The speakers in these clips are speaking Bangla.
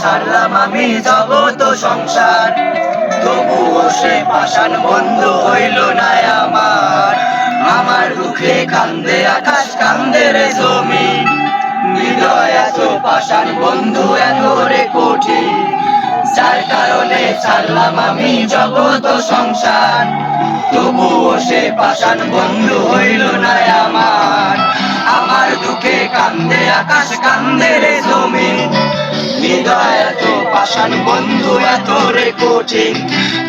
ছাড়লাম আমি জগত সংসার। তবুও সে পাষাণ বন্ধ হইল না আমার। আমার দুঃখে কান্দে, আকাশ কান্দে রে জমি হৃদয় এত পাষাণ, বন্ধু এত রে কঠিন। যার কারণে ছাড়লাম আমি জগত সংসার। তবুও সে পাষাণ, বন্ধু হইল না আমার। আমার দুঃখে কান্দে, আকাশ কান্দে রে জমিন। হৃদয় এত পাষাণ বন্ধু এত রে কঠিন।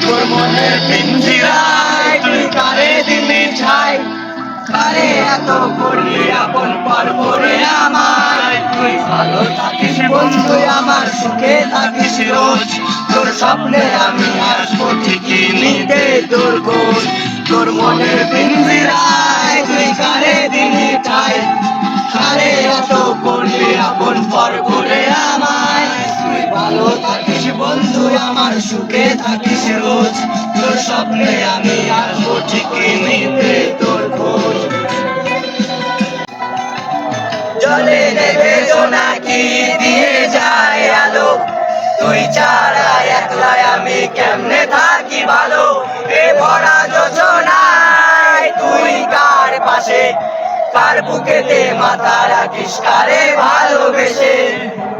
তোর মনের পিঞ্জিরায় তুই কারে দিলি ছাই? কারে এত করলি আপন পর করে আমার তুই ভালো থাকিস বন্ধু, আমার সুখে থাকিস রোজ। তোর স্বপ্নে আমি আসব ঠিকই সুখে থাকিস রোজ। তোর স্বপ্নে আমি আসব নিতে তোর খোঁজ। জলে নেবে দিয়ে যায় আলো? তুই আমি কেমনে থাকি ভালো? এ ভরা যোজনায় তুই কার পাশে? কার বুকেতে মাথা রাখিস, কারে ভালোবেসে?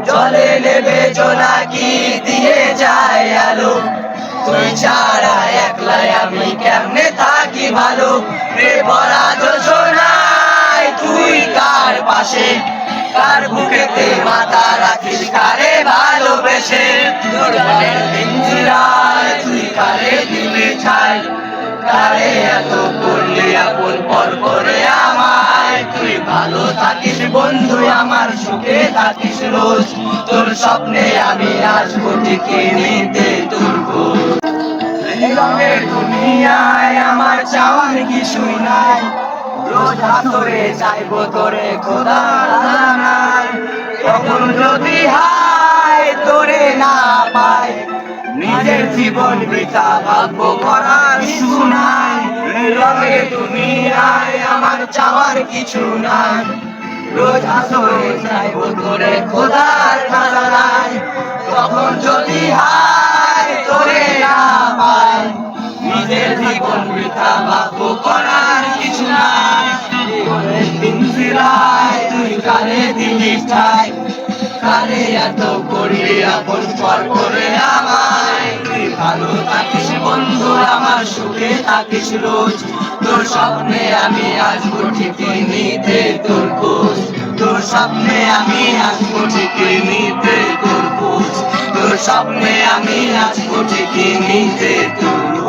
জলে নেবে জোনাকি দিয়ে যায় আলো। তুই ছাড়া একলাই আমি কেমনে থাকি ভালো? রে ভরা যোজনায় তুই কার পাশে? কার বুকেতে মাথা রাখিস, কারে ভালোবেসে? তোর মনের পিঞ্জিরায় তুই কারে দিলে ছাই? কারে এত করলে আপন পর করে তুই ভালো থাকিস বন্ধু আমার, সুখে থাকিস রোজ। তোর স্বপ্নে আমি আসব ঠিকই নিতে তোর রঙের দুনিয়ায় আমার চাওয়ার কিছুই নাই রোজ হাতরে চাইব তোরে খোদা তখন যদি হায় তোরে না পাই, নিজের জীবন বৃথা ভাগ্য করার কিছু এই রঙের দুনিয়ায় আমার চাওয়ার কিছু নাই। রোজ হাসরে চাইব তোরে খোদার খাজানায়। তখন যদি হায় তোরে না পাই, নিজের জীবন বৃথা ভাগ্য করার কিছু নাই। জীবনের পিঞ্জিরায় তুই কারে দিলিস ঠাই। কারে এত করলি আপন পর করে আমায়। ভালো থাকিস বন্ধু, আমার সুখে থাকিস রোজ। তোর স্বপ্নে আমি আসব ঠিকই নিতে তোর খোঁজ তোর স্বপ্নে আমি আসব ঠিকই নিতে তোর খোঁজ তোর স্বপ্নে আমি আসব ঠিকই নিতে তোর